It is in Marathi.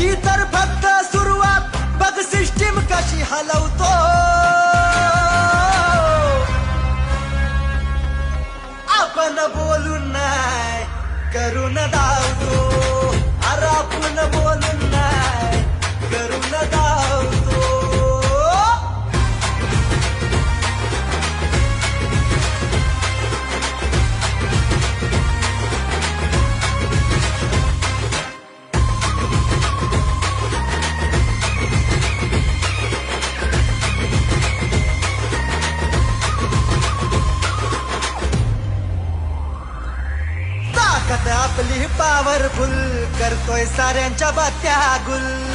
ए तर फक्त सुरुवात. बघ सिस्टीम कशी हलवतो. आपण बोलून नाही करून दावतो ताकद आपली पावरफुल करतोय साऱ्यांच्या बात्या गुल.